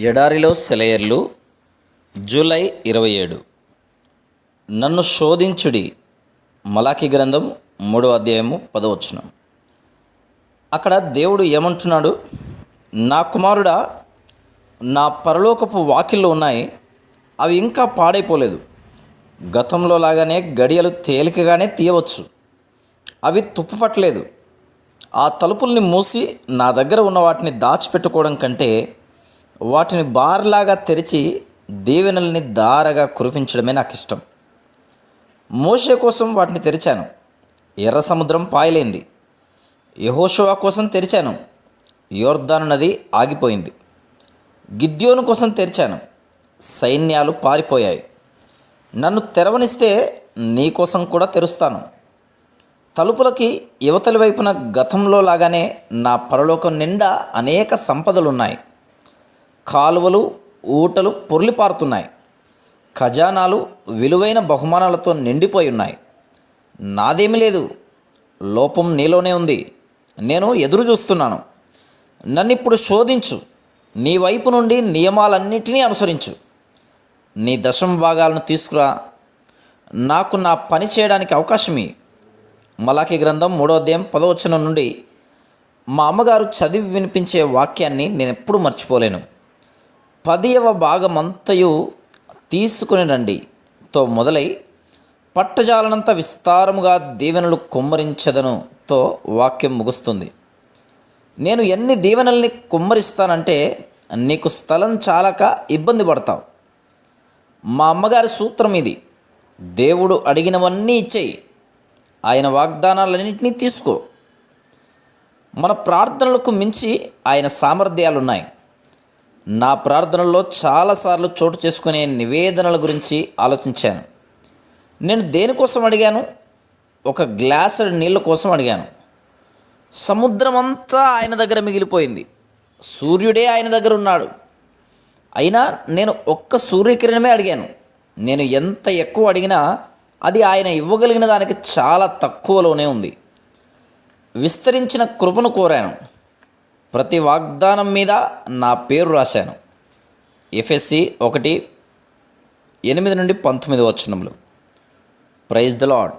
ఎడారిలో సెలయర్లు జూలై ఇరవై ఏడు. నన్ను శోధించుడి మలాఖీ గ్రంథం మూడో అధ్యాయము పదవచ్చునం అక్కడ దేవుడు ఏమంటున్నాడు? నా కుమారుడా నా పరలోకపు వాకిళ్ళు ఉన్నాయి అవి ఇంకా పాడైపోలేదు. గతంలో లాగానే గడియలు తేలికగానే తీయవచ్చు. అవి తుప్పుపట్టలేదు. ఆ తలుపుల్ని మూసి నా దగ్గర ఉన్న వాటిని దాచిపెట్టుకోవడం కంటే వాటిని బార్లాగా తెరిచి దీవెనల్ని దారగా కురిపించడమే నాకు ఇష్టం. మోషే కోసం వాటిని తెరిచాను. ఎర్ర సముద్రం పాయలేంది. యహోషువా కోసం తెరిచాను. యోర్ధాను నది ఆగిపోయింది. గిద్యోను కోసం తెరిచాను. సైన్యాలు పారిపోయాయి. నన్ను తెరవనిస్తే నీకోసం కూడా తెరుస్తాను. తలుపులకి యువతల వైపున గతంలో లాగానే నా పరలోకం నిండా అనేక సంపదలున్నాయి. కాలువలు ఊటలు పొర్లిపారుతున్నాయి. ఖజానాలు విలువైన బహుమానాలతో నిండిపోయి ఉన్నాయి నాదేమీ లేదు. లోపం నీలోనే ఉంది. నేను ఎదురు చూస్తున్నాను. నన్ను ఇప్పుడు శోధించు. నీ వైపు నుండి నియమాలన్నిటినీ అనుసరించు. నీ దశం భాగాలను తీసుకురా. నాకు నా పని చేయడానికి అవకాశం మలాఖీ గ్రంథం మూడో అధ్యాయం పదవచనం నుండి మా అమ్మగారు చదివి వినిపించే వాక్యాన్ని నేను ఎప్పుడూ మర్చిపోలేను. పదియవ భాగమంతయు తీసుకుని రండి. తో మొదలై పట్టజాలనంత విస్తారముగా దీవెనలు కుమ్మరించదను. తో వాక్యం ముగుస్తుంది. నేను ఎన్ని దీవెనల్ని కుమ్మరిస్తానంటే నీకు స్థలం చాలక ఇబ్బంది పడతావు. మా అమ్మగారి సూత్రం ఇది దేవుడు అడిగినవన్నీ ఇచ్చేయి. ఆయన వాగ్దానాలన్నింటినీ తీసుకో. మన ప్రార్థనలకు మించి ఆయన సామర్థ్యాలున్నాయి. నా ప్రార్థనల్లో చాలాసార్లు చోటు చేసుకునే నివేదనల గురించి ఆలోచించాను. నేను దేనికోసం అడిగాను? ఒక గ్లాసుడు నీళ్ళ కోసం అడిగాను. సముద్రమంతా ఆయన దగ్గర మిగిలిపోయింది. సూర్యుడే ఆయన దగ్గర ఉన్నాడు. అయినా నేను ఒక్క సూర్యకిరణమే అడిగాను. నేను ఎంత ఎక్కువ అడిగినా అది ఆయన ఇవ్వగలిగిన దానికి చాలా తక్కువలోనే ఉంది. విస్తరించిన కృపను కోరాను. ప్రతి వాగ్దానం మీద నా పేరు రాశాను. ఎఫ్ఎస్సి ఒకటి ఎనిమిది నుండి పంతొమ్మిది వచనములు. Praise the lord